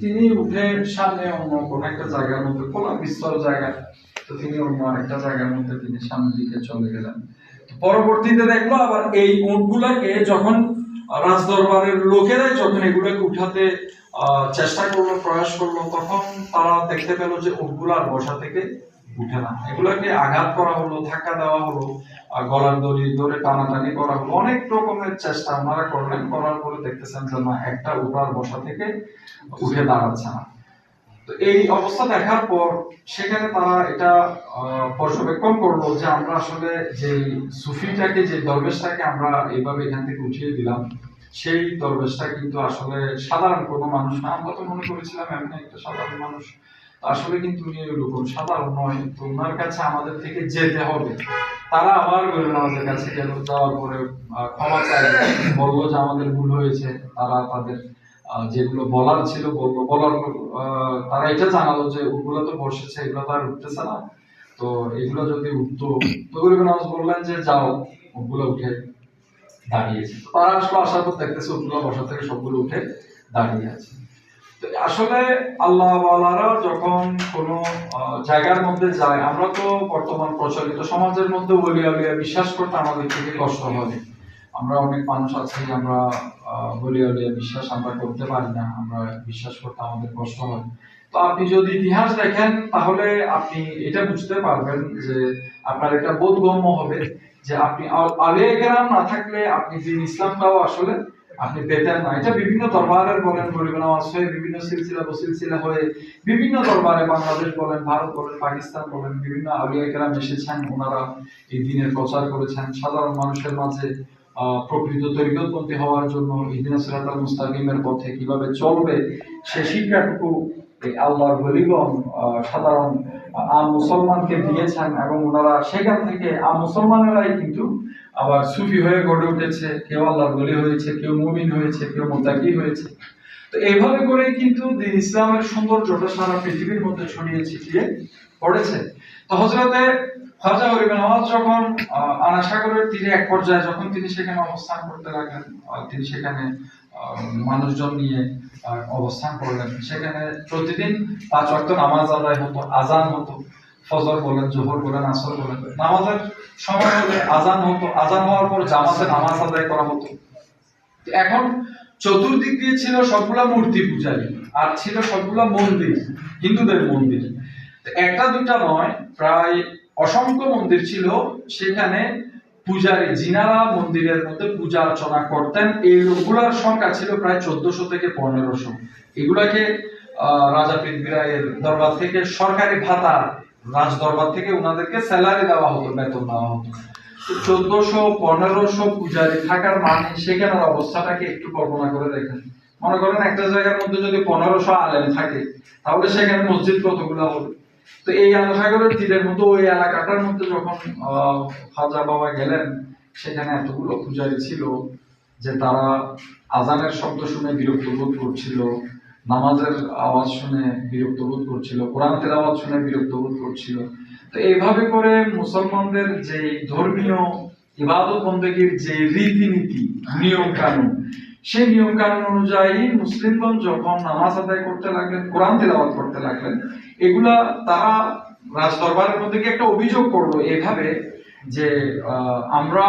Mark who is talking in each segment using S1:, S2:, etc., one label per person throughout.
S1: তিনি উঠে সামনে অন্য কোন একটা জায়গার মধ্যে খোলা বিস্তর জায়গা। তো তিনি অন্য একটা জায়গার মধ্যে তিনি সামনের দিকে চলে গেলেন। পরবর্তীতে দেখল আবার এই উটগুলাকে যখন রাজদরবারের লোকেরাই যখন এগুলোকে উঠাতে চেষ্টা করল, প্রয়াস করল, তখন তারা দেখতে পেল যে উটগুলো আর বসা থেকে উঠে না। এগুলোকে আঘাত করা হলো, ধাক্কা দেওয়া হলো। আহ, গলার দড়ি ধরে টানাটানি করা হলো অনেক রকমের চেষ্টা ওনারা করলেন করার পরে দেখতেছেন যে না একটা উঠার বসা থেকে উঠে দাঁড়াচ্ছে না। তো এই অবস্থা দেখার পর সেখানে তারা এটা পর্যবেক্ষণ করল যে আমরা আসলে যে সুফিটাকে যে দরবেশটাকে আমরা এইভাবে এখান থেকে উঠিয়ে দিলাম সেই দরবেশটা কিন্তু আসলে সাধারণ কোনো মানুষ না। আমরা তো মনে করেছিলাম এমনি একটা সাধারণ মানুষ। আসলে কিন্তু উনি ওরকম সাধারণ নয়। তোমার কাছে আমাদের থেকে যেতে হবে। তারা আবার গরিব আমাদের কাছে গেল যাওয়ার পরে ক্ষমা চাইল বলল যে আমাদের ভুল হয়েছে। তারা তাদের যেগুলো বলার ছিল বলল। বলার তারা এটা জানালো যে ওগুলো তো বসেছে, এগুলো তো আর উঠতেছে না। তো এগুলো যদি উঠতো, তো গরিব নামাজ বললেন যে, যাও, ওগুলো উঠে দাঁড়িয়েছে তারা আসলে, আসার পর দেখতেছে ওগুলো বসা থেকে সবগুলো উঠে দাঁড়িয়ে আছে। আসলে আল্লাহ যখন কোনো জায়গার মধ্যে যায় আমরা তো বর্তমান প্রচলিত সমাজের মধ্যে বলি আলিয়া বিশ্বাস করতে আমাদের থেকে কষ্ট হবে আমরা অনেক মানুষ আছি আমরা আহ, বলি আলিয়া বিশ্বাস আমরা করতে পারি না আমরা বিশ্বাস করতে আমাদের কষ্ট হয়। তো আপনি যদি ইতিহাস দেখেন তাহলে আপনি এটা বুঝতে পারবেন যে আপনার এটা বোধগম্য হবে যে আপনি আলিয়া কেরাম না থাকলে আপনি দিন ইসলামটাও আসলে আপনি পেতেন না। এটা বিভিন্ন দরবারের বলেন পরিগণা আছে, বিভিন্ন সিলসিলা বসিলসিলা হয়ে বিভিন্ন দরবারে বাংলাদেশ বলেন, ভারত বলেন, পাকিস্তান বলেন, বিভিন্ন আলিয়া কেরাম এসেছেন, ওনারা এই দিনের প্রচার করেছেন। সাধারণ মানুষের মাঝে প্রকৃত তরিকতপন্থী হওয়ার জন্য ইদিনা সিরাতাল মুস্তাকিমের পথে কীভাবে চলবে, সে শিক্ষাটুকু আল্লাহর বলিগণ সাধারণ আম মুসলমানকে দিয়েছেন এবং ওনারা সেখান থেকে আম মুসলমানেরাই কিন্তু আবার সুফি হয়ে গড়ে উঠেছে। কেউ আল্লাহর বলি হয়েছে কেউ মুমিন হয়েছে কেউ মোতাকি হয়েছে। তো এইভাবে করে কিন্তু সারা পৃথিবীর মধ্যে ছড়িয়ে ছিটিয়ে পড়েছে। তো হজরতে খাজা গরিব নওয়াজ যখন আহ, আনা সাগরের তীরে এক পর্যায়ে যখন তিনি সেখানে অবস্থান করতে লাগলেন তিনি সেখানে মানুষজন নিয়ে অবস্থান করলেন। সেখানে প্রতিদিন পাঁচ ওয়াক্ত নামাজ আদায় হতো আজান হতো। ফজর বলেন জোহর বলেন আসর বলেন নামাজের সময় হলে আজান হতো। আজান হওয়ার পর জামাতে নামাজ আদায় করা হতো। এখন চতুর্দিক দিয়ে ছিল সবগুলা মূর্তি পূজারী আর ছিল সবগুলা মন্দির, হিন্দুদের মন্দির। একটা দুটা নয়, প্রায় অসংখ্য মন্দির ছিল। সেখানে পূজারী জিনারা মন্দিরের মধ্যে পূজা অর্চনা করতেন। এই লোকগুলার সংখ্যা ছিল প্রায় চোদ্দশো থেকে পনেরোশো। এগুলাকে রাজা পৃথ্বীরায়ের দরবার থেকে সরকারি ভাতা রাজ দরবার থেকে ওনাদেরকে স্যালারি দেওয়া হতো, বেতন দেওয়া হতো। চোদ্দশো, পনেরোশো পূজারী থাকার মানে সেখানের অবস্থাটাকে একটু কল্পনা করে দেখেন। মনে করেন একটা জায়গার মধ্যে যদি পনেরোশো আলেম থাকে, তাহলে সেখানে মসজিদ কতগুলো হবে? তো এই আলসাগরের তীরের মতো ওই এলাকাটার মধ্যে যখন খাজা বাবা গেলেন, সেখানে এতগুলো পূজারী ছিল যে তারা আজানের শব্দ শুনে বিরক্ত বোধ করছিল, নামাজের আওয়াজ শুনে বিরক্ত বোধ করছিল কোরআনের আওয়াজ শুনে বিরক্ত বোধ করছিল। তো এইভাবে করে মুসলমানদের যে ধর্মীয় ইবাদত বন্দেগীর যে রীতিনীতি নিয়ম কানুন সেই নিয়ম কানুন অনুযায়ী মুসলিমগণ যখন নামাজ আদায় করতে লাগলেন, কোরআন তেলাওয়াত করতে লাগলেন, এগুলা তারা রাজ দরবারের মধ্যে গিয়ে একটা অভিযোগ করল এভাবে যে আমরা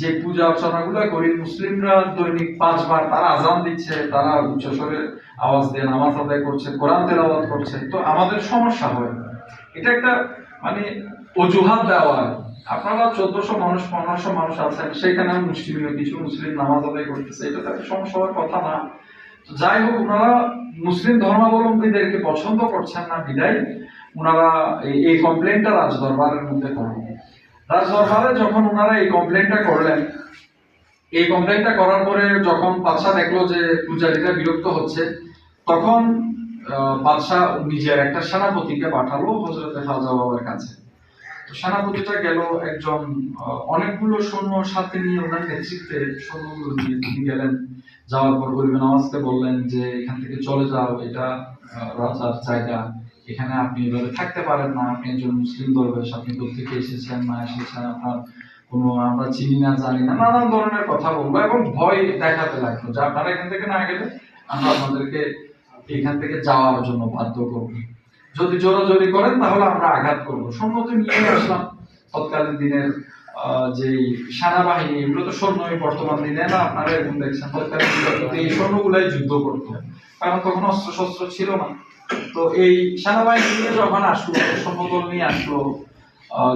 S1: যে পূজা অর্চনা গুলা করি, মুসলিমরা দৈনিক পাঁচবার তারা আজান দিচ্ছে, তারা উচ্চস্বরে আওয়াজ দিয়ে নামাজ আদায় করছে, কোরআন তেলাওয়াত করছে। তো আমাদের সমস্যা হয় এটা একটা মানে অজুহাত দেওয়া আপনারা চোদ্দশো মানুষ, পনেরোশো মানুষ আছেন, সেখানে মুসলিমীয় কিছু মুসলিম নামাজ আদায় করতেছে, এটা তো সমস্যা কথা না। যাই হোক, ওনারা মুসলিম ধর্মাবলম্বীদেরকে পছন্দ করছেন না, বিদায়। ওনারা এই- কমপ্লেনটা রাজ দরবারের মধ্যে করেন। রাজ দরবারে যখন ওনারা এই কমপ্লেনটা করলেন, এই কমপ্লেনটা করার পরে যখন বাদশাহ দেখল যে পূজারীরা বিরক্ত হচ্ছে, তখন বাদশাহ নিজের একটা সেনাপতিকে পাঠালো হজরতে খাজা বাবার কাছে। সেনাপতিটা গেল একজন অনেকগুলো সৈন্য সাথে নিয়ে ওনার নেতৃত্বে সৈন্যগুলো নিয়ে তিনি গেলেন। যাওয়ার পর গরিব নওয়াজকে বললেন যে, এখান থেকে চলে যাও, এটা রাজার জায়গা। এখানে আপনি এভাবে থাকতে পারেন না। আপনি একজন মুসলিম দরবেশ আপনি থেকে এসেছেন, না এসেছেন, আপনার কোনো, আমরা চিনি না, জানি না, নানান ধরনের কথা বলব এবং ভয় দেখাতে লাগল যে, আপনারা এখান থেকে না গেলে আমরা আপনাদেরকে এখান থেকে যাওয়ার জন্য বাধ্য করব। যদি জোরাজোরি করেন, তাহলে আমরা আঘাত করব। সম্মতি নিয়ে আসলাম। তৎকালীন দিনের যে সেনাবাহিনী, এগুলো তো সৈন্যই বর্তমান দিনে, না? আপনারা এখন দেখছেন। এই সৈন্যগুলাই যুদ্ধ করতো। কারণ তখন অস্ত্র শস্ত্র ছিল না। তো এই সেনাবাহিনী যখন আসলো সৈন্যদল নিয়ে আসলো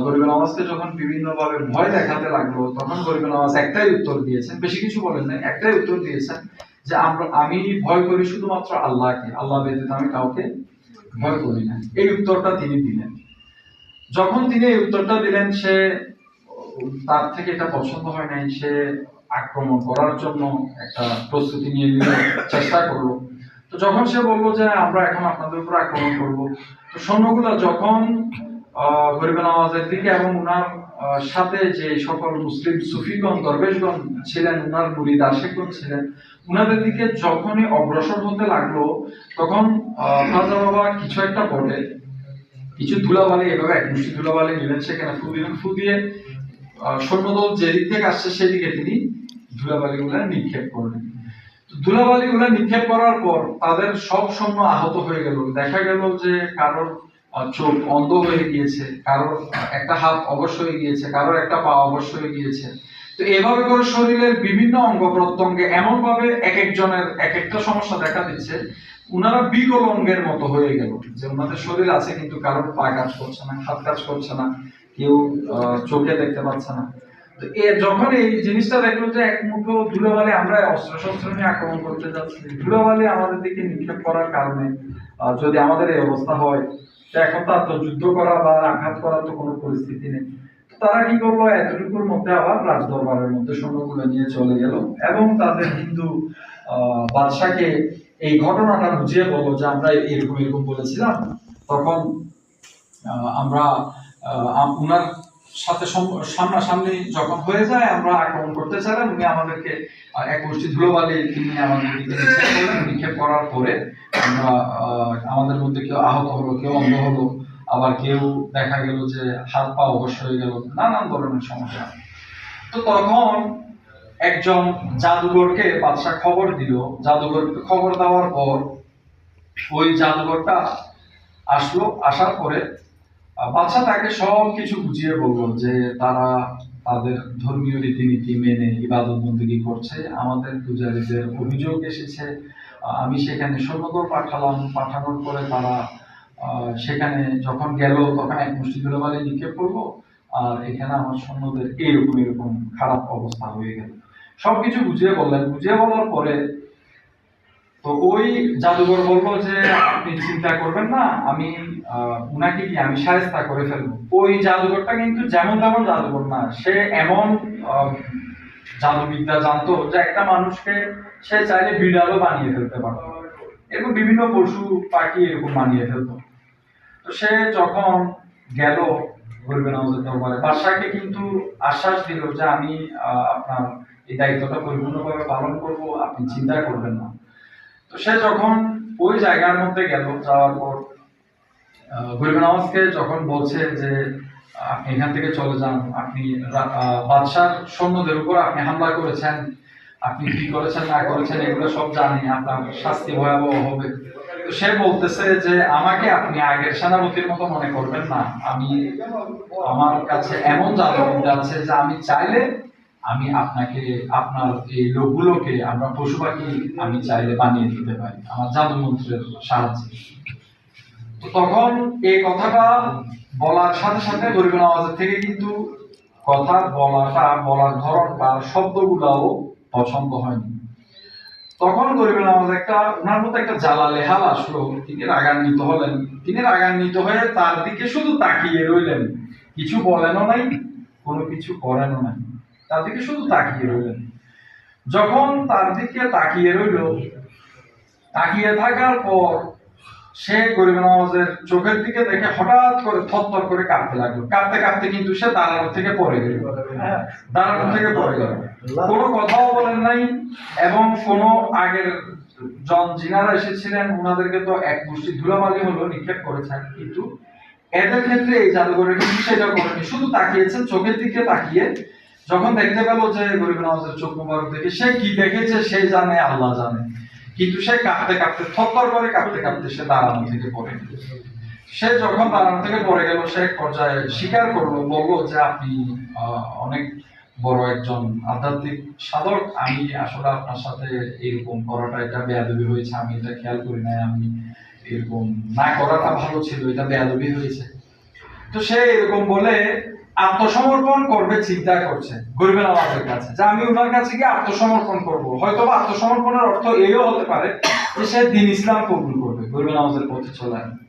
S1: গরিব নওয়াজকে যখন বিভিন্ন ভাবে ভয় দেখাতে লাগল, তখন গরিব নওয়াজ একটাই উত্তর দিয়েছেন, বেশি কিছু বলেন না একটাই উত্তর দিয়েছেন যে আমরা, আমি ভয় করি শুধুমাত্র আল্লাহকে। আল্লাহ ব্যতীত আমি কাউকে ভয় করি না। এই উত্তরটা তিনি দিলেন। যখন তিনি এই উত্তরটা দিলেন, সে, তার থেকে এটা পছন্দ হয় নাই, সে আক্রমণ করার জন্য একটা প্রস্তুতি নিয়ে নিল, চেষ্টা করল। তো যখন সে বলল যে, আমরা এখন আপনাদের উপর আক্রমণ করব। তো সৈন্যগুলো যখন নওয়াজের দিকে এবং আহ, সাথে যে সকল মুসলিম সুফিগণ দরবেশগণ ছিলেন মুরিদ আশেকগণ ছিলেন উনাদের দিকে যখনই অগ্রসর হতে লাগল তখন বাবা কিছু একটা বলে। কিছু ধুলাবালি এভাবে এক মুষ্টি ধুলাবালি নিলেন সেখানে ফু দিলেন ফু দিয়ে সৈন্যদল যেদিক থেকে আসছে সেদিকে তিনি ধুলাবালি গুলা নিক্ষেপ করলেন। ধুলাবালি গুলা নিক্ষেপ করার পর তাদের সব সৈন্য আহত হয়ে গেল। দেখা গেল যে কারোর চোখ অন্ধ হয়ে গিয়েছে, কারোর একটা হাত অবশ্য হয়ে গিয়েছে, কারোর একটা পা অবশ্য হয়ে গিয়েছে। তো এভাবে করে শরীরের বিভিন্ন অঙ্গ প্রত্যঙ্গে এমন ভাবে এক একজনের এক একটা সমস্যা দেখা দিচ্ছে, উনারা বিকল অঙ্গের মতো হয়ে গেল। যে ওনাদের শরীর আছে কিন্তু কারোর পা কাজ করছে না, হাত কাজ করছে না, কেউ চোখে দেখতে পাচ্ছে না। তো এ যখন এই জিনিসটা দেখল যে এক মুঠো ধুলোবালি আমরা অস্ত্র শস্ত্র নিয়ে আক্রমণ করতে যাচ্ছি, ধুলোবালি আমাদের দিকে নিক্ষেপ করার কারণে যদি আমাদের এই অবস্থা হয় এখন তার তো যুদ্ধ করা বা আঘাত করার তো কোনো পরিস্থিতি নেই। তারা কি করল? এতটুকুর মধ্যে আবার রাজদরবারের মধ্যে সৈন্যগুলো নিয়ে চলে গেল এবং তাদের হিন্দু বাদশাকে এই ঘটনাটা বুঝিয়ে বলল যে আমরা এরকম এরকম বলেছিলাম। তখন আমরা উনার সাথে সামনাসামনি যখন হয়ে যায়, আমরা আক্রমণ করতে চাইলাম। উনি আমাদেরকে এক মুষ্টি ধুলোবালি তিনি আমাদের নিক্ষেপ করার পরে আমরা আমাদের মধ্যে কেউ আহত হলো, কেউ অন্ধ হলো, আবার কেউ দেখা গেল যে হাত পা অবশ্য হয়ে গেল, নানান ধরনের সমস্যা। তো তখন একজন জাদুঘরকে বাদশাহ খবর দিল। জাদুঘরকে খবর দেওয়ার পর ওই জাদুঘরটা আসলো, আসার পরে বাদশাহ তাকে সব কিছু বুঝিয়ে বলল যে তারা তাদের ধর্মীয় রীতিনীতি মেনে ইবাদত বন্দী করছে, আমাদের পূজারীদের অভিযোগ এসেছে আমি সেখানে সৈন্যদল পাঠালাম, পাঠানোর পরে তারা সেখানে যখন গেল, তখন এক মুষ্টি ধুলোবালি নিক্ষেপ করব আর এখানে আমার সৈন্যদের এরকম এরকম খারাপ অবস্থা হয়ে গেল। সবকিছু বুঝিয়ে বললেন। বুঝিয়ে বলার পরে তো ওই জাদুঘর বলল যে, আপনি চিন্তা করবেন না, আমি উনাকে কি আমি সাহেস্তা করে ফেলব। ওই জাদুঘরটা কিন্তু যেমন তেমন জাদুঘর না, সে এমন জাদুবিদ্যা জানতো যে একটা মানুষকে সে চাইলে বিড়ালও বানিয়ে ফেলতে পারতো। এরকম বিভিন্ন পশু পাখি এরকম বানিয়ে ফেলতো। তো সে যখন গেল দরবারে কিন্তু আশ্বাস দিল যে আমি আপনার এই দায়িত্বটা পরিপূর্ণভাবে পালন করব, আপনি চিন্তা করবেন না। তো সে যখন ওই জায়গার মধ্যে গেল, যাওয়ার পর গরিব যখন বলছে যে এখান থেকে চলে যান। আপনি বাদশার সৈন্যদের উপর আপনি হামলা করেছেন। আপনি কি করেছেন, না করেছেন, এগুলো সব জানি। আপনার শাস্তি ভয়াবহ হবে। তো সে বলতেছে যে, আমাকে আপনি আগের সেনাপতির মতো মনে করবেন না। আমি আমার কাছে এমন জাদুবিদ্যা আছে যে, আমি চাইলে আমি আপনাকে, আপনার এই লোকগুলোকে, আমরা পশু পাখি আমি চাইলে বানিয়ে দিতে পারি। আমার জাদু মন্ত্রের সাহায্যে তখন এই কথাটা বলার সাথে সাথে গরিব নওয়াজের থেকে কিন্তু কথা বলাটা বলার ধরনটা শব্দগুলাও পছন্দ হয়নি। তখন গরিব নওয়াজ একটা, ওনার মতো একটা জ্বালা লেহাল আসলো, তিনি রাগান্বিত হলেন। তিনি রাগান্বিত হয়ে তার দিকে শুধু তাকিয়ে রইলেন। কিছু বলেনও নাই, কোনো কিছু করেনও নাই। তার দিকে শুধু তাকিয়ে রইলেন। যখন তার দিকে তাকিয়ে রইল, তাকিয়ে থাকার পর সে গরিব নওয়াজের চোখের দিকে দেখে হঠাৎ করে থরথর করে কাঁদতে লাগল। কাঁদতে কাঁদতে কিন্তু সে দাঁড়ানোর থেকে পড়ে গেল। দাঁড়ানোর থেকে পড়ে গেল। কোনো কথাও বলেন নাই এবং কোনো আগের জন যিনারা এসেছিলেন, ওনাদেরকে তো এক মুষ্টি ধুলাবালি হলো, নিক্ষেপ করেছেন। কিন্তু এদের ক্ষেত্রে এই জাদুঘরের কিন্তু সেটা করেনি। শুধু তাকিয়েছেন চোখের দিকে তাকিয়ে যখন দেখতে পেল যে গরিব নওয়াজের চোখ মুবারক দেখে সে কি দেখেছে, সে জানে, আল্লাহ জানে। কিন্তু সে কাঁপতে কাঁপতে থরথর করে কাঁপতে কাঁপতে সে দাঁড়ানো থেকে পড়ে সে যখন দাঁড়ানো থেকে পড়ে গেল, সে এক পর্যায়ে স্বীকার করল, বলল যে আপনি অনেক বড় একজন আধ্যাত্মিক সাধক। আমি আসলে আপনার সাথে এরকম করাটা, এটা বেয়াদবি হয়েছে, আমি এটা খেয়াল করি নাই, আমি এরকম না করাটা ভালো ছিল, এটা বেয়াদবি হয়েছে। তো সে এরকম বলে আত্মসমর্পণ করবে, চিন্তা করছে গরিবের আমাদের কাছে। যে আমি ওনার কাছে গিয়ে আত্মসমর্পণ করব। হয়তো বা আত্মসমর্পণের অর্থ এও হতে পারে যে সে দিন ইসলাম কবুল করবে, গরিবের আমাদের পথে চলে আসবে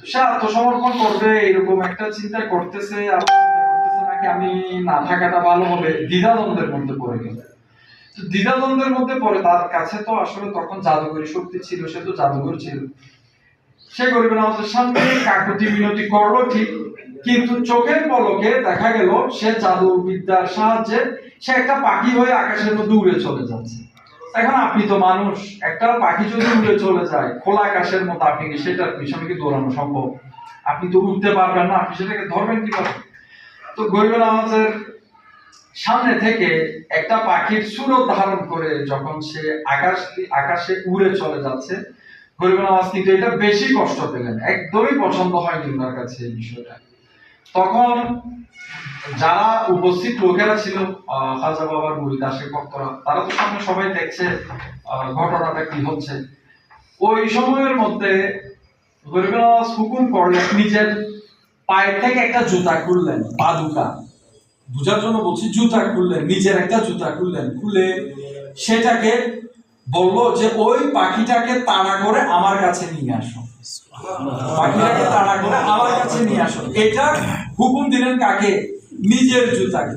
S1: তো সে আত্মসমর্পণ করবে, এরকম একটা চিন্তা করতেছে আবার চিন্তা করতেছে নাকি আমি না থাকাটা ভালো হবে, দ্বিধাদ্বন্দ্বের মধ্যে পড়ে গেল। তো দ্বিধাদ্বন্দ্বের মধ্যে পড়ে, তার কাছে তো আসলে তখন জাদুকরী শক্তি ছিল, সে তো জাদুঘর ছিল। সে গরিবের আমাদের সামনে কাকুতি মিনতি করল ঠিক কিন্তু চোখের পলকে দেখা গেল, সে জাদু বিদ্যার সাহায্যে সে একটা পাখি হয়ে আকাশের মধ্যে উড়ে চলে যাচ্ছে। এখন আপনি তো মানুষ, একটা পাখি যদি উড়ে চলে যায়, খোলা আকাশের মতো আপনি কি সেটার পিছনে কি দৌড়ানো সম্ভব? আপনি তো উঠতে পারবেন না, আপনি সেটাকে ধরবেন কীভাবে? তো গরিবের আমাদের সামনে থেকে একটা পাখির সুরত ধারণ করে যখন সে আকাশ, আকাশে উড়ে চলে যাচ্ছে গরিব নামাজ কিন্তু এটা বেশি কষ্ট পেলেন। একদমই পছন্দ হয়নি ওনার কাছে এই বিষয়টা। তখন যারা উপস্থিত লোকেরা ছিল খাজা বাবার মুড়ি দাসের ভক্তরা, তারা তো সামনে সবাই দেখছে ঘটনাটা কি হচ্ছে। ওই সময়ের মধ্যে গরিব হুকুম করলেন, নিজের পায়ের থেকে একটা জুতা খুললেন পাদুকা বুঝার জন্য বলছি, জুতা খুললেন, নিজের একটা জুতা খুললেন, খুলে সেটাকে বলল যে, ওই পাখিটাকে তাড়া করে আমার কাছে নিয়ে আসো। পাখিটাকে তাড়া করে আমার কাছে নিয়ে আসো। এটা হুকুম দিলেন কাকে? নিজের জুতাকে।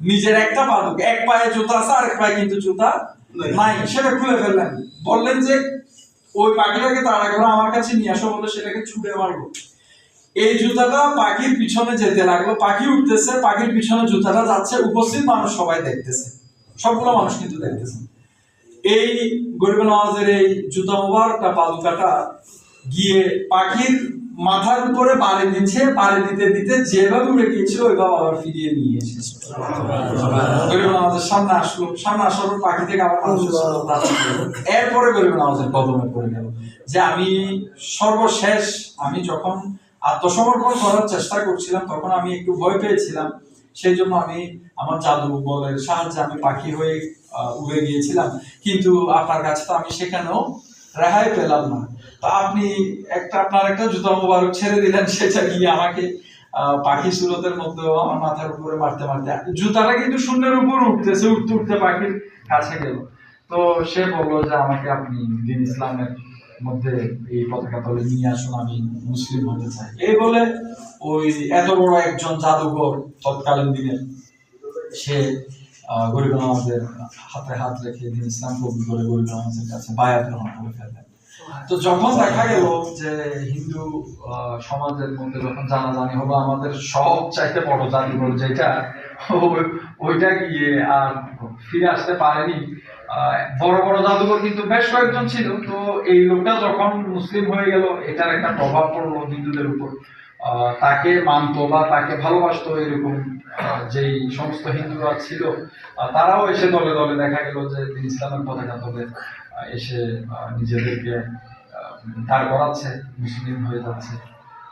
S1: নিজের একটা পাদুক এক পায়ে জুতা আছে আর এক পায়ে কিন্তু জুতা নাই। সেটা খুলে ফেললেন। বললেন যে ওই পাখিটাকে তাড়া করে আমার কাছে নিয়ে আসো বলে সেটাকে মারবো। এই জুতাটা পাখির পিছনে যেতে লাগল। পাখি উঠতেছে পাখির পিছনে জুতাটা যাচ্ছে। উপস্থিত মানুষ সবাই দেখতেছে। সবগুলো মানুষ কিন্তু দেখতেছে। এই গরিব নওয়াজের এই জুতা মোবারকটা পাদুকাটা গিয়ে পাখির মাথার উপরে বাড়ি দিচ্ছে বাড়ি দিতে দিতে যেভাবে উড়ে গিয়েছিল ওইভাবে আবার ফিরিয়ে নিয়ে এসেছে। গরিব নওয়াজের সামনে আসলো, সামনে পাখি থেকে আবার এরপরে গরিব নওয়াজের কদমে পড়ে গেল। যে আমি সর্বশেষ, আমি যখন আত্মসমর্পণ করার চেষ্টা করছিলাম, তখন আমি একটু ভয় পেয়েছিলাম। সেই জন্য আমি আমার জাদু বলের সাহায্যে আমি পাখি হয়ে উড়ে গিয়েছিলাম। কিন্তু আপনার কাছে তো আমি সেখানেও রেহাই পেলাম না। তা আপনি একটা আপনার একটা জুতা মোবারক ছেড়ে দিলেন, সেটা গিয়ে আমাকে পাখি সুরতের মধ্যেও আমার মাথার উপরে মারতে মারতে। জুতাটা কিন্তু শূন্যের উপর উঠতেছে, উঠতে উঠতে পাখির কাছে গেল। তো সে বলল যে আমাকে আপনি দিন ইসলামের মধ্যে এই পতাকা তলে নিয়ে আসুন, আমি মুসলিম হতে চাই। এই বলে ওই এত বড় একজন জাদুঘর তৎকালীন দিনে সে গরিব নামাজের হাতে হাত রেখে দিন ইসলাম কবুল করে গরিব নামাজের কাছে বায়াত গ্রহণ করে ফেললেন তো যখন দেখা গেল যে হিন্দু সমাজের মধ্যে যখন জানাজানি হলো আমাদের সব চাইতে বড় জাদুঘর যেটা ওইটা গিয়ে আর ফিরে আসতে পারেনি। বড় বড় জাদুঘর কিন্তু বেশ কয়েকজন ছিল তো এই লোকটা যখন মুসলিম হয়ে গেল এটার একটা প্রভাব পড়ল হিন্দুদের উপর। তাকে মানতো বা তাকে ভালোবাসতো এরকম যেই সমস্ত হিন্দুরা ছিল তারাও এসে দলে দলে দেখা গেল যে তিনি ইসলামের পতাকা তলে এসে নিজেদেরকে দাঁড় করাচ্ছে, মুসলিম হয়ে যাচ্ছে।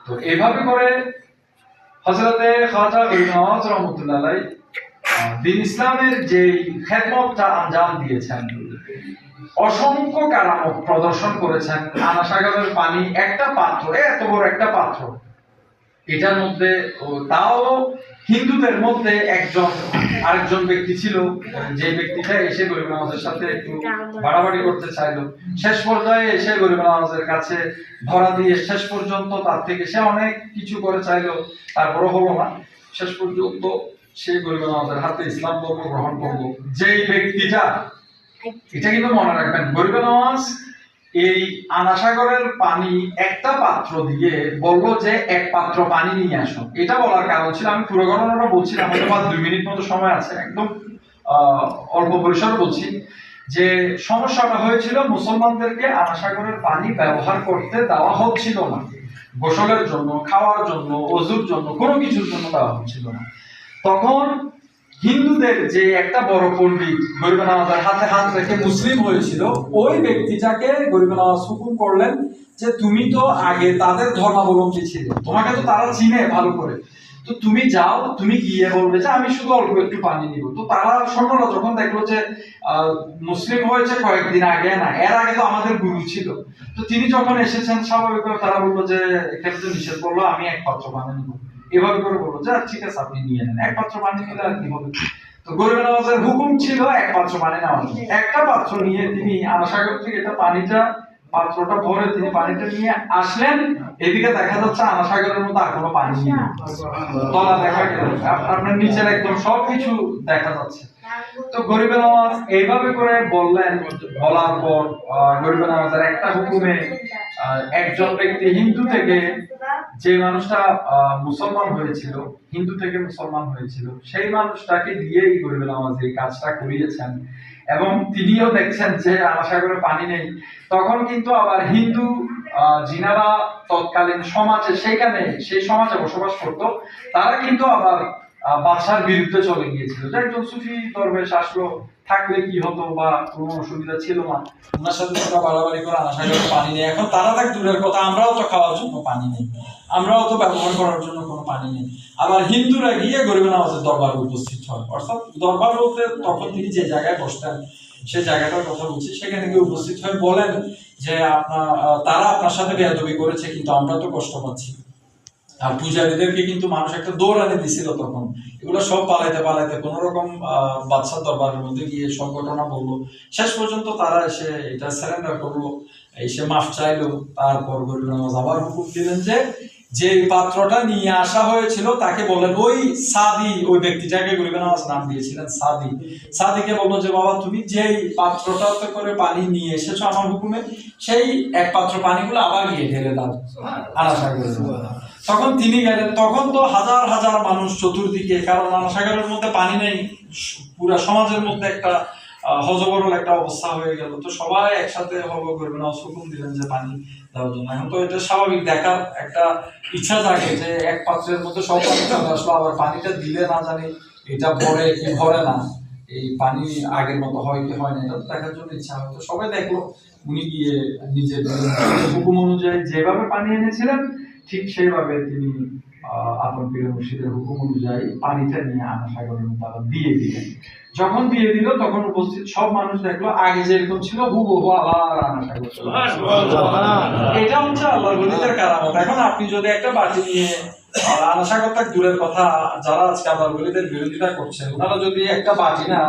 S1: তো এইভাবে করে হজরতে খাজা নওয়াজ রহমতুল্লাহ দিন ইসলামের যে খেদমতটা আঞ্জাম দিয়েছেন, অসংখ্য কারামত প্রদর্শন করেছেন আনাসাগরের পানি একটা পাত্র এত বড় একটা পাত্র এটার মধ্যে তাও হিন্দুদের মধ্যে একজন, আরেকজন ব্যক্তি ছিল, যে ব্যক্তিটা এসে গরিব নামাজের সাথে একটু বাড়াবাড়ি করতে চাইলো। শেষ পর্যায়ে এসে গরিব নামাজের কাছে ধরা দিয়ে শেষ পর্যন্ত তার থেকে সে অনেক কিছু করে চাইলো, তারপরও হলো না। শেষ পর্যন্ত সে গরিব নামাজের হাতে ইসলাম ধর্ম গ্রহণ করল। যেই ব্যক্তিটা, এটা কিন্তু মনে রাখবেন, গরিব নামাজ এই আনাসাগরের পানি একটা পাত্র দিয়ে বলল যে এক পাত্র পানি নিয়ে আসো। এটা বলার কারণ ছিল, আমি পুরো ঘটনাটা বলছিলাম হয়তো বা দুই মিনিট মতো সময় আছে, একদম অল্প পরিসর বলছি, যে সমস্যাটা হয়েছিল মুসলমানদেরকে আনাসাগরের পানি ব্যবহার করতে দেওয়া হচ্ছিল না। গোসলের জন্য, খাওয়ার জন্য, অজুর জন্য, কোনো কিছুর জন্য দেওয়া হচ্ছিল না। তখন হিন্দুদের যে একটা বড় পণ্ডিত গরিব নওয়াজের হাতে হাত রেখে মুসলিম হয়েছিল, ওই ব্যক্তিটাকে গরিব নওয়াজ হুকুম করলেন যে, তুমি তো আগে তাদের ধর্মাবলম্বী ছিলে, তোমাকে তো তারা চিনে ভালো করে। তো তুমি যাও, তুমি গিয়ে বলবে যে, আমি শুধু অল্প একটু পানি নিব। তো তারা সৈন্যরা যখন দেখল যে মুসলিম হয়েছে কয়েকদিন আগে না, এর আগে তো আমাদের গুরু ছিল। তো তিনি যখন এসেছেন, স্বাভাবিকভাবে তারা বলল যে, এখানে তো নিষেধ করল, আমি এক পাত্র পানি নিব। এভাবে করে বলল যে "আচ্ছা, ঠিক আছে আপনি নিয়ে নেন। এক পাত্র পানি আর কি হবে। তো গরিব নওয়াজের হুকুম ছিল পানি নেওয়ার একটা পাত্র নিয়ে তিনি থেকে এটা পানিটা পাত্রটা ভরে তিনি পানিটা নিয়ে আসলেন। এদিকে দেখা যাচ্ছে আনাসাগরের মধ্যে আর কোনো পানি নেই। তলা দেখা গেল। আপনার নিচের একদম সবকিছু দেখা যাচ্ছে। তো গরিব নামাজ এইভাবে করে বললেন বলার পর গরিব নওয়াজের একটা হুকুমে একজন ব্যক্তি হিন্দু থেকে যে মানুষটা মুসলমান হয়েছিল, হিন্দু থেকে মুসলমান হয়েছিল, সেই মানুষটাকে দিয়েই গরিব নওয়াজ এই কাজটা করিয়েছেন। এবং তিনিও দেখছেন যে আশাগরে পানি নেই। তখন কিন্তু আবার হিন্দু তৎকালীন সমাজে, সেখানে সেই সমাজে বসবাস করত, তারা কিন্তু আবার বাদশার বিরুদ্ধে চলে গিয়েছিল। যে একজন সুফি দরবেশ আসলো থাকলে কি হতো বা কোনো অসুবিধা ছিল না। ওনার সাথে বাড়াবাড়ি করে আনাশা করে পানি নেই। এখন তারা থাক দূরের কথা, আমরাও তো খাওয়ার জন্য পানি নেই। আমরাও তো ব্যবহার করার জন্য কোনো পানি নেই। আবার হিন্দুরা গিয়ে গরিব নামাজের দরবারে উপস্থিত হয়। অর্থাৎ দরবার বলতে তখন তিনি যে জায়গায় বসতেন সে জায়গাটার কথা বলছি। সেখানে গিয়ে উপস্থিত হয়ে বলেন যে আপনার তারা আপনার সাথে বেয়াদবি করেছে, কিন্তু আমরা তো কষ্ট পাচ্ছি। আর পূজারীদেরকে কিন্তু মানুষ একটা দৌড়ানি দিছিল তখন। এগুলো সব পালাইতে পালাইতে কোন রকম বাচ্চার দরবারের মধ্যে গিয়ে সব ঘটনা বলল। শেষ পর্যন্ত তারা এসে এটা সারেন্ডার করল। এসে মাফ চাইলো। তারপর গরিব নামাজ আবার হুকুম দিলেন যে যে পাত্রটা নিয়ে আসা হয়েছিল তাকে বললেন ওই সাদি। ওই ব্যক্তিটাকে গরিব নামাজ নাম দিয়েছিলেন সাদি। সাদিকে বলল যে বাবা তুমি যেই পাত্রটাতে করে পানি নিয়ে এসেছ আমার হুকুমে সেই এক পাত্র পানিগুলো আবার গিয়ে ঢেলে দাও। আনাসা করে তখন তিনি গেলেন তখন তো হাজার হাজার মানুষ চতুর্দিকে কারণ আনাসাগরের মধ্যে পানি নেই। পুরো সমাজের মধ্যে একটা হজবরল একটা অবস্থা হয়ে গেল। তো সবাই একসাথে হব করবে না হুকুম দিলেন যে পানি দেওয়ার জন্য। এখন তো এটা স্বাভাবিক দেখার একটা ইচ্ছা থাকে যে এক পাত্রের মধ্যে সব পানি চলে আসলো, আবার পানিটা দিলে না জানি এটা ভরে কি ভরে না। এই পানি আগের মতো হয় কি হয় না, এটা তো দেখার জন্য ইচ্ছা সবাই দেখল, উনি গিয়ে নিজের হুকুম অনুযায়ী যেভাবে পানি এনেছিলেন, ঠিক সেইভাবে তিনি আপন পীর মুর্শিদের হুকুম অনুযায়ী পানিটা নিয়ে আনা সাগরের আবার দিয়ে দিলেন। যখন দিয়ে দিল তখন উপস্থিত সব মানুষ দেখল আগে যেরকম ছিল হুবহু আবার। এটা হচ্ছে আল্লাহর গণিতের কারামত এখন আপনি যদি একটা বাটি নিয়ে আনাশা আনাসাগর দূরের কথা যারা আজকে আল্লাহর গণিতের বিরোধিতা করছে ওনারা যদি একটা বাটি না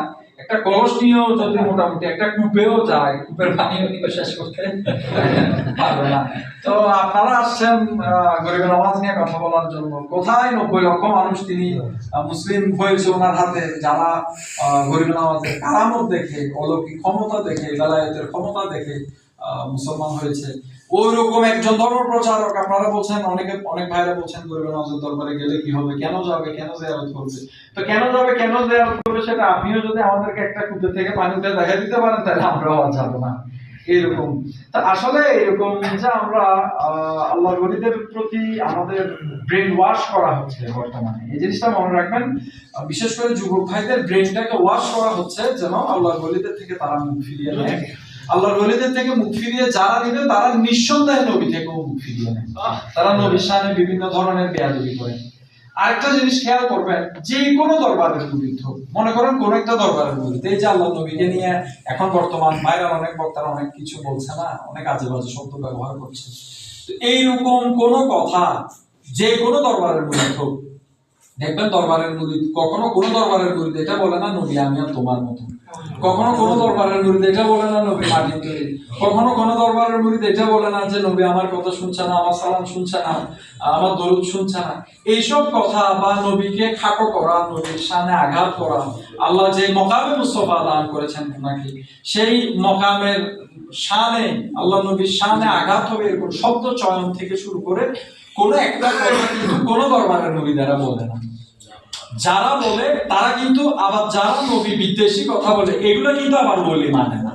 S1: একটা কলস নিয়েও যদি মোটামুটি, একটা কূপেও যায়, কূপের পানিও নিয়ে শেষ করতে পারবে না। তো আপনারা আসছেন গরিবের আওয়াজ নিয়ে কথা বলার জন্য। কোথায় নব্বই লক্ষ মানুষ তিনি মুসলিম হয়েছে ওনার হাতে, যারা গরিবের আওয়াজের কারামত দেখে, অলৌকিক ক্ষমতা দেখে, বেলায়েতের ক্ষমতা দেখে মুসলমান হয়েছে। ওই রকম একজন ধর্ম প্রচারক আপনারা বলছেন অনেকে অনেক ভাইরা বলছেন গরিবের নজর দরবারে গেলে কি হবে কেন যাবে কেন জিয়ারত করবে? তো কেন যাবে কেন জিয়ারত করবে সেটা আপনিও যদি আমাদেরকে একটা কূপে থেকে পানি উঠে দেখা দিতে পারেন তাহলে আমরাও আর যাব না। এরকম তা আসলে এরকম যে আমরা আহ, আল্লাহর গরিদের প্রতি আমাদের ব্রেন ওয়াশ করা হচ্ছে বর্তমানে। এই জিনিসটা মনে রাখবেন বিশেষ করে যুবক ভাইদের ব্রেনটাকে ওয়াশ করা হচ্ছে যেন আল্লাহর গলিদের থেকে তারা মুখ ফিরিয়ে নেয়। আল্লাহর গলিদের থেকে মুখ ফিরিয়ে যারা দিবে তারা নিঃসন্দেহে নবী থেকেও মুখ ফিরিয়ে নেয়। তারা নবীর সামনে বিভিন্ন ধরনের বেয়াদবি করে। আরেকটা জিনিস খেয়াল করবেন যে কোনো দরবারের হোক মনে করেন কোন একটা দরবারের মুরিদ এই যে আল্লাহ নবীকে নিয়ে এখন বর্তমান ভাইরাল অনেক বক্তারা অনেক কিছু বলছে না অনেক আজে বাজে শব্দ ব্যবহার করছে। তো এইরকম কোন কথা যে কোনো দরবারের হোক দেখবেন দরবারের মুরিদ কখনো কোন দরবারের মুরিদ এটা বলে না নবী, আমি আর তোমার মতো। কখনো কোন দরবারের মুরিদ এটা বলে না নবী, মাটি তৈরি। কখনো কোন দরবারের মুরিদ এটা বলে না যে নবী, আমার কথা শুনছে না, আমার সালাম শুনছে না, আমার দরুদ শুনছে না। এইসব কথা বা নবীকে খাটো করা, নবীর সামনে আঘাত করা, আল্লাহ যে মকামে মুস্তফা দান করেছেন ওনাকে, সেই মকামের শানে আল্লাহ নবীর সামনে আঘাত হবে এরকম শব্দ চয়ন থেকে শুরু করে কোনো একটা কোনো দরবারের নবী দ্বারা বলে না। যারা বলে, তারা কিন্তু আবার যারা নবী বিদ্বেষী কথা বলে, এগুলো কিন্তু আবার বলি মানে না।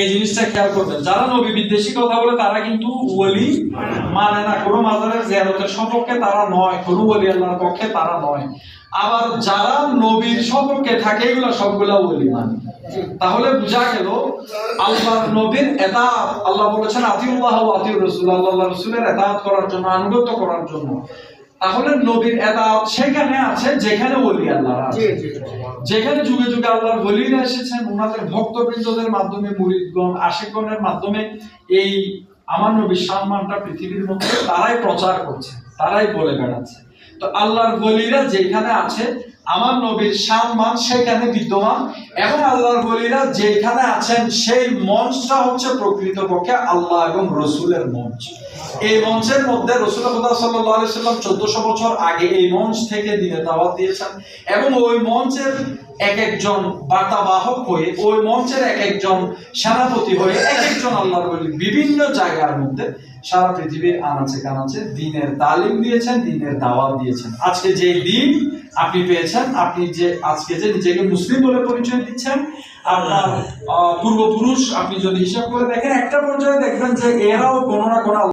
S1: এই জিনিসটা খেয়াল করবেন, যারা নবী বিদ্বেষী কথা বলে, তারা কিন্তু ওলি মানে না। কোনো মাজারের জিয়ারতের সপক্ষে তারা নয়, কোনো ওলি আল্লাহর পক্ষে তারা নয়। আবার যারা নবীর সম্পর্কে থাকে, এগুলো সবগুলা ওলি মানে তাহলে বোঝা গেল আল্লাহর নবীর এতাত আল্লাহ বলেছেন আতিউল্লাহ ও আতিউর রসুল আল্লাহ রসুলের এতাত করার জন্য আনুগত্য করার জন্য। তাহলে নবীর এতাত সেখানে আছে যেখানে ওলি আল্লাহ আছে। যেখানে যুগে যুগে আল্লাহর বলিরা এসেছেন ওনাদের ভক্তবৃন্দদের মাধ্যমে মুরিদগণ আশিকগণের মাধ্যমে এই আমার নবীর সম্মানটা পৃথিবীর মধ্যে তারাই প্রচার করছে তারাই বলে বেড়াচ্ছে। তো আল্লাহর বলিরা যেখানে আছে, আমার নবীর সম্মান সেখানে বিদ্যমান। এবং আল্লাহর বলিরা যেখানে আছেন, সেই মঞ্চটা হচ্ছে প্রকৃতপক্ষে আল্লাহ এবং রসুলের মঞ্চ। এই মঞ্চের মধ্যে রসুল সাল্লাম চোদ্দশো বছর আগে এই মঞ্চ থেকে দিনে দাওয়াত দিয়েছেন এবং ওই মঞ্চের এক একজন বার্তাবাহক হয়ে, ওই মঞ্চের এক একজন সেনাপতি হয়ে এক একজন আল্লাহর বলি বিভিন্ন জায়গার মধ্যে সারা পৃথিবীর আনাচে কানাচে দিনের তালিম দিয়েছেন, দিনের দাওয়াত দিয়েছেন। আজকে যে দিন আপনি পেয়েছেন, আপনি যে আজকে যে নিজেকে মুসলিম বলে পরিচয় দিচ্ছেন, আপনার পূর্বপুরুষ, আপনি যদি হিসাব করে দেখেন, একটা পর্যায়ে দেখবেন যে এরাও কোনো না কোনো